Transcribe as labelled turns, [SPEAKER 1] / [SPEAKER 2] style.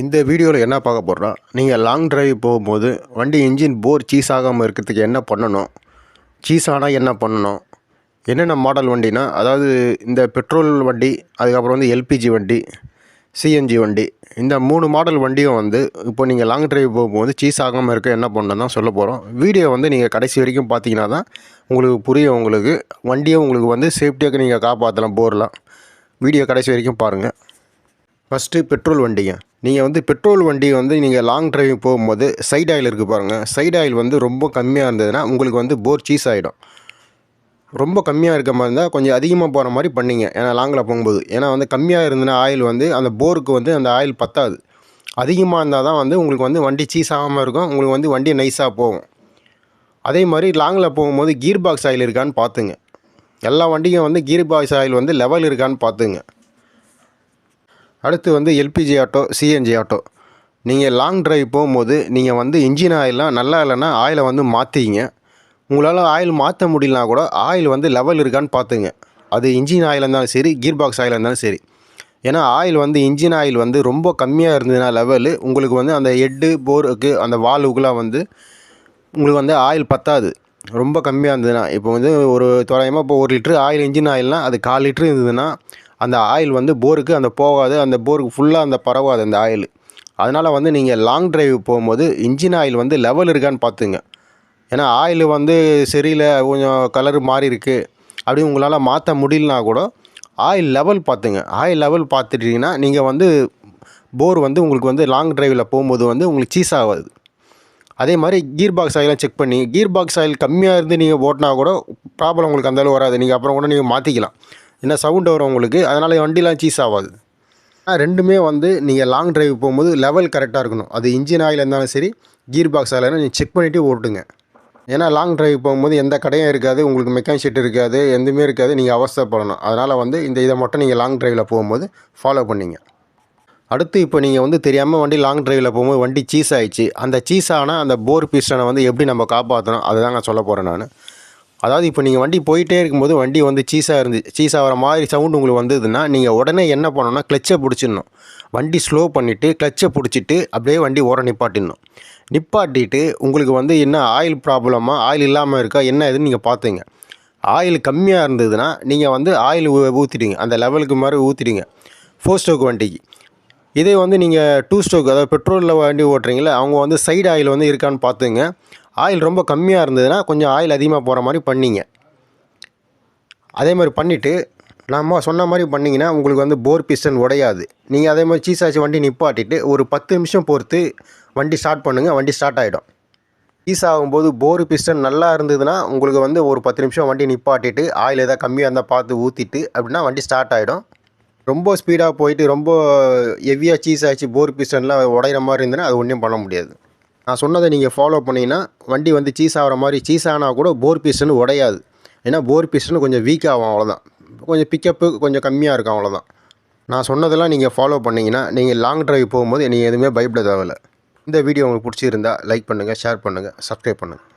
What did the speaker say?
[SPEAKER 1] இந்த வீடியோவில் என்ன பார்க்க போகிறோம் நீங்கள் லாங் டிரைவ் போகும்போது வண்டி இன்ஜின் போர் சீஸ் ஆகாமல் இருக்கிறதுக்கு என்ன பண்ணணும்? சீஸ் ஆனால் என்ன பண்ணணும்? என்னென்ன மாடல் வண்டினா அதாவது இந்த பெட்ரோல் வண்டி அதுக்கப்புறம் வந்து எல்பிஜி வண்டி சிஎன்ஜி வண்டி இந்த மூணு மாடல் வண்டியும் வந்து இப்போ நீங்கள் லாங் டிரைவ் போகும்போது சீஸ் ஆகாமல் இருக்க என்ன பண்ணணும் தான் சொல்ல போகிறோம் வீடியோ வந்து நீங்கள் கடைசி வரைக்கும் பார்த்தீங்கன்னா தான் உங்களுக்கு புரியும். உங்களுக்கு வண்டியை உங்களுக்கு வந்து சேஃப்டியாக நீங்கள் காப்பாற்றலாம் போர்லாம் வீடியோ கடைசி வரைக்கும் பாருங்கள் ஃபஸ்ட்டு பெட்ரோல் வண்டிங்க. நீங்கள் வந்து பெட்ரோல் வண்டி வந்து நீங்கள் லாங் டிரைவ் போகும்போது சைடு ஆயில் இருக்குது பாருங்கள் சைடு ஆயில் வந்து ரொம்ப கம்மியாக இருந்ததுன்னா உங்களுக்கு வந்து போர் சீஸ் ஆகிடும் ரொம்ப கம்மியாக இருக்க மாதிரி இருந்தால் கொஞ்சம் அதிகமாக போகிற மாதிரி பண்ணிங்க. ஏன்னா லாங்கில் போகும்போது. ஏன்னா வந்து கம்மியாக இருந்ததுன்னா ஆயில் வந்து அந்த போருக்கு வந்து அந்த ஆயில் பத்தாது. அதிகமாக இருந்தால் தான் வந்து உங்களுக்கு வந்து வண்டி சீஸ் ஆகாமல் இருக்கும். உங்களுக்கு வந்து வண்டி நைஸாக போகும். அதே மாதிரி லாங்கில் போகும்போது கீர் பாக்ஸ் ஆயில் இருக்கான்னு பார்த்துங்க. எல்லா வண்டியும் வந்து கீர் பாக்ஸ் ஆயில் வந்து லெவல் இருக்கான்னு பார்த்துங்க. அடுத்து வந்து எல்பிஜி ஆட்டோ சிஎன்ஜி ஆட்டோ. நீங்கள் லாங் ட்ரைவ் போகும்போது நீங்கள் வந்து இன்ஜின் ஆயிலாம் நல்லா இல்லைன்னா ஆயிலை வந்து மாற்றிங்க உங்களால் ஆயில் மாற்ற முடியலனா கூட ஆயில் வந்து லெவல் இருக்கான்னு பார்த்துங்க அது இன்ஜின் ஆயில் இருந்தாலும் சரி கீர் பாக்ஸ் ஆயில் இருந்தாலும் சரி. ஏன்னா ஆயில் வந்து இன்ஜின் ஆயில் வந்து ரொம்ப கம்மியாக இருந்ததுன்னா லெவலு உங்களுக்கு வந்து அந்த ஹெட்டு போருக்கு அந்த வால்வுக்குலாம் வந்து உங்களுக்கு வந்து ஆயில் பத்தாது. ரொம்ப கம்மியாக இருந்ததுன்னா இப்போ வந்து ஒரு தோராயமாக இப்போ ஒரு லிட்ரு ஆயில் இன்ஜின் ஆயில்னால் அது கால் லிட்ரு இருந்ததுன்னா அந்த ஆயில் வந்து போருக்கு அந்த போகாது அந்த போருக்கு ஃபுல்லாக அந்த பரவாது அந்த ஆயில். அதனால் வந்து நீங்கள் லாங் டிரைவ் போகும்போது இன்ஜின் ஆயில் வந்து லெவல் இருக்கான்னு பார்த்துங்க ஏன்னா ஆயில் வந்து சரியில்லை கொஞ்சம் கலர் மாறி இருக்குது அப்படி உங்களால் மாற்ற முடியலனா கூட ஆயில் லெவல் பார்த்துங்க ஆயில் லெவல் பார்த்துட்டிங்கன்னா நீங்கள் வந்து போர் வந்து உங்களுக்கு வந்து லாங் டிரைவில் போகும்போது வந்து உங்களுக்கு சீஸ் ஆகாது. அதே மாதிரி கீர் பாக்ஸ் ஆயிலாம் செக் பண்ணி கீர் பாக்ஸ் ஆயில் கம்மியாக இருந்து நீங்கள் ஓட்டினா கூட ப்ராப்ளம் உங்களுக்கு அந்தளவு வராது. நீங்கள் அப்புறம் கூட நீங்கள் மாற்றிக்கலாம் என்ன சவுண்டு வரும் உங்களுக்கு? அதனால் வண்டிலாம் சீஸ் ஆகாது. ரெண்டுமே வந்து நீங்கள் லாங் டிரைவ் போகும்போது லெவல் கரெக்டாக இருக்கணும். அது இன்ஜின் ஆயில் இருந்தாலும் சரி கீர் பாக்ஸ் ஆயில் நீங்கள் செக் பண்ணிவிட்டு ஓட்டுங்க. ஏன்னா லாங் டிரைவ் போகும்போது எந்த கடையும் இருக்காது உங்களுக்கு மெக்கானிக் ஷீட் இருக்காது எதுவுமே இருக்காது நீங்கள் அவஸ்தப்படணும் அதனால் வந்து இந்த இதை மட்டும் நீங்கள் லாங் டிரைவில் போகும்போது ஃபாலோ பண்ணிங்க. அடுத்து இப்போ நீங்கள் வந்து தெரியாமல் வண்டி லாங் டிரைவில் போகும்போது வண்டி சீஸ் ஆயிடுச்சு. அந்த சீஸ் ஆனால் அந்த போர் பிஸ்டனை வந்து எப்படி நம்ம காப்பாற்றணும் அதுதான் நான் சொல்ல போகிறேன் நான். அதாவது இப்போ நீங்கள் வண்டி போயிட்டே இருக்கும்போது வண்டி வந்து சீஸாக இருந்து சீஸாக வர மாதிரி சவுண்டு உங்களுக்கு வந்ததுன்னா நீங்கள் உடனே என்ன பண்ணணும்னா கிளச்சை பிடிச்சிடணும். வண்டி ஸ்லோ பண்ணிவிட்டு கிளச்சை பிடிச்சிட்டு அப்படியே வண்டி ஓர நிப்பாட்டிடணும். நிப்பாட்டிட்டு உங்களுக்கு வந்து என்ன ஆயில் ப்ராப்ளமாக ஆயில் இல்லாமல் இருக்கா என்ன இதுன்னு நீங்கள் பார்த்துங்க ஆயில் கம்மியாக இருந்ததுன்னா நீங்கள் வந்து ஆயில் ஊற்றிடுங்க அந்த லெவலுக்கு மாதிரி ஊற்றிடுங்க ஃபோர் ஸ்டோக் வண்டிக்கு. இதே வந்து நீங்கள் டூ ஸ்டோக் அதாவது பெட்ரோலில் வண்டி ஓட்டுறீங்களே அவங்க வந்து சைடு ஆயில் வந்து இருக்கான்னு பார்த்துங்க ஆயில் ரொம்ப கம்மியாக இருந்ததுன்னா கொஞ்சம் ஆயில் அதிகமாக போகிற மாதிரி பண்ணிங்க. அதே மாதிரி பண்ணிவிட்டு நம்ம சொன்ன மாதிரி பண்ணிங்கன்னா உங்களுக்கு வந்து போர் பிஸ்டன் உடையாது. நீங்கள் அதே மாதிரி சீஸ் ஆச்சு வண்டி நிப்பாட்டிட்டு ஒரு பத்து நிமிஷம் பொறுத்து வண்டி ஸ்டார்ட் பண்ணுங்கள் வண்டி ஸ்டார்ட் ஆகிடும் சீஸ் ஆகும்போது போர் பிஸ்டன் நல்லா இருந்ததுன்னா உங்களுக்கு வந்து ஒரு பத்து நிமிஷம் வண்டி நிப்பாட்டிட்டு ஆயில் எதாவது கம்மியாக இருந்தால் பார்த்து ஊற்றிட்டு அப்படின்னா வண்டி ஸ்டார்ட் ஆகிடும் ரொம்ப ஸ்பீடாக போயிட்டு ரொம்ப ஹெவியாக சீஸ் ஆச்சு போர் பிஸ்டன்லாம் உடையிற மாதிரி இருந்ததுன்னா அது ஒன்றும் பண்ண முடியாது. நான் சொன்னதை நீங்கள் ஃபாலோ பண்ணிங்கன்னா வண்டி வந்து சீஸ் ஆகிற மாதிரி சீஸ் ஆனால் கூட போர் பீஸ்னு உடையாது. ஏன்னா போர் பீஸ்னு கொஞ்சம் வீக் ஆகும் அவ்வளோதான் கொஞ்சம் பிக்கப்பு கொஞ்சம் கம்மியாக இருக்கும் அவ்வளோதான் நான் சொன்னதெல்லாம் நீங்கள் ஃபாலோ பண்ணிங்கன்னா நீங்கள் லாங் ட்ரைவ் போகும்போது நீங்கள் எதுவுமே பயப்பட தேவையில்ல. இந்த வீடியோ உங்களுக்கு பிடிச்சிருந்தா லைக் பண்ணுங்கள் ஷேர் பண்ணுங்கள் சப்ஸ்கிரைப் பண்ணுங்கள்